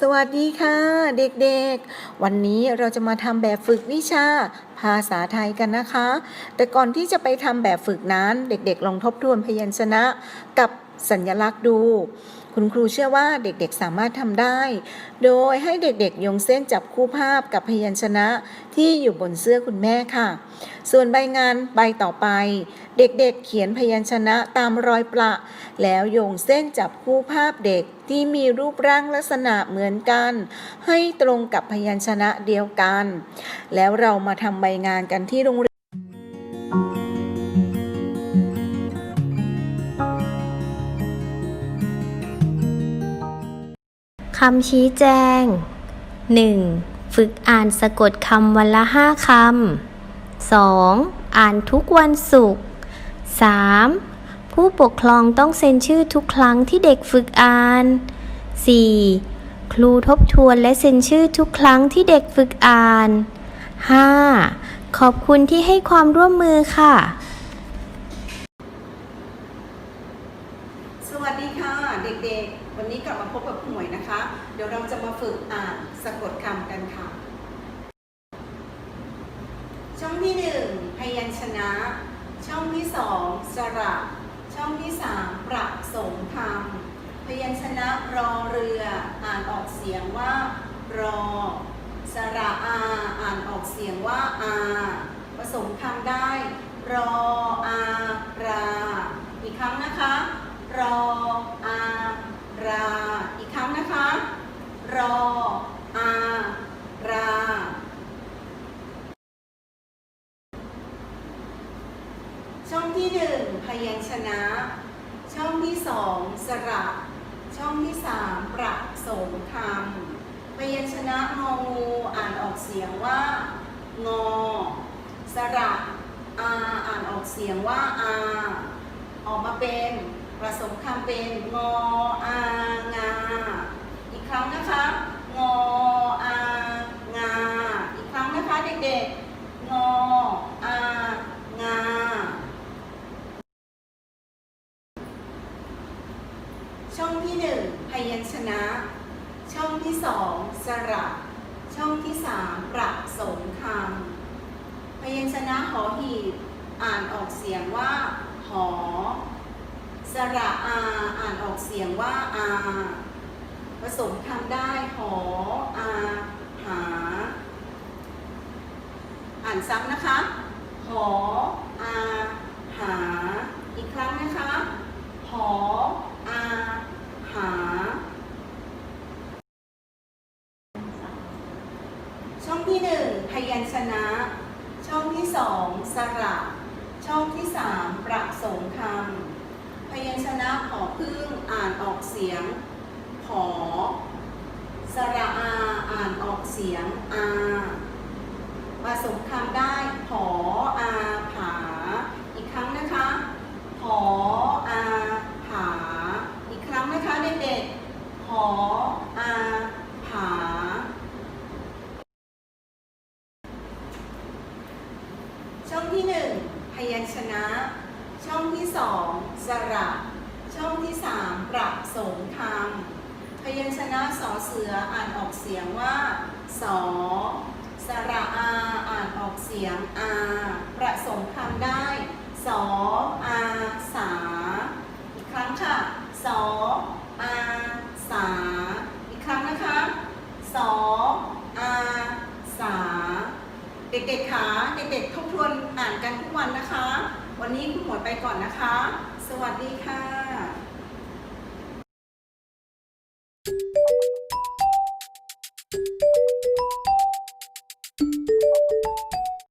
สวัสดีค่ะ เด็กๆ วันนี้เราจะมาทำแบบฝึกวิชาภาษาไทยกันนะคะ แต่ก่อนที่จะไปทำแบบฝึกนั้น เด็กๆ ลองทบทวนพยัญชนะกับสัญลักษณ์ดู คุณครูเชื่อว่าเด็กๆสามารถทำได้ โดยให้เด็กๆโยงเส้นจับคู่ภาพกับพยัญชนะที่อยู่บนเสื้อคุณแม่ค่ะ ส่วนใบงานใบต่อไป เด็กๆเขียนพยัญชนะตามรอยประ แล้วโยงเส้นจับคู่ภาพเด็กที่มีรูปร่างลักษณะเหมือนกัน ให้ตรงกับพยัญชนะเดียวกัน แล้วเรามาทำใบงานกันที่โรงเรียน คำชี้แจง 1. ฝึกอ่านสะกดคำวันละห้าคำ 2. อ่านทุกวันศุกร์ 3. ผู้ปกครองต้องเซ็นชื่อทุกครั้งที่เด็กฝึกอ่าน 4. ครูทบทวนและเซ็นชื่อทุกครั้งที่เด็กฝึกอ่าน 5. ขอบคุณที่ให้ความร่วมมือค่ะ สวัสดีค่ะ เด็กๆ วันนี้กลับมาพบกับคุณหมวยนะคะ เดี๋ยวเราจะมาฝึกอ่านสะกดคำกันค่ะ ช่องที่หนึ่งพยัญชนะ ช่องที่สองสระ ช่องที่สามประสมคำพยัญชนะรอเรือ อ่านออกเสียงว่า รอ สระอาอ่านออกเสียงว่าอาผสมคำได้ รออาราอีกครั้งนะคะ รออารา อีกครั้งนะคะ ร อารา ช่องที่หนึ่งพยัญชนะ ช่องที่สองสระ ช่องที่สามประสมคำพยัญชนะงองูอ่านออกเสียงว่า งอ สระอาอ่านออกเสียงว่าอาออกมาเป็นประสมคำเป็นงออางา ครั้งนะคะ งออางา อีกครั้งนะคะเด็กๆ งออางา ช่องที่หนึ่งพยัญชนะ ช่องที่สองสระ ช่องที่สามประสมคำพยัญชนะหอหีบอ่านออกเสียงว่า หอ สระอา อ่านออกเสียงว่าอา ผสมคำได้หออาหา อ่านซ้ำนะคะ หออาหา อีกครั้งนะคะ หออาหา ช่องที่หนึ่งพยัญชนะ ช่องที่สองสระ ช่องที่สามประสมคำพยัญชนะหอพึ่งอ่านออกเสียง หอ สระอา อ่านออกเสียงอาผสมคำได้หออาผา อีกครั้งนะคะหออาผา อีกครั้งนะคะเด็กๆหออาผา ช่องที่หนึ่งพยัญชนะ ช่องที่สองสระ ช่องที่สามประสมคำ พยัญชนะสอเสืออ่านออกเสียงว่า สอ สระอา อ่านออกเสียงอาประสมคำได้ สออาสา อีกครั้งค่ะ สออาสา อีกครั้งนะคะ สออาสา เด็กๆคะเด็กๆทบทวนอ่านกันทุกวันนะคะ วันนี้คุณหมวยไปก่อนนะคะ สวัสดีค่ะ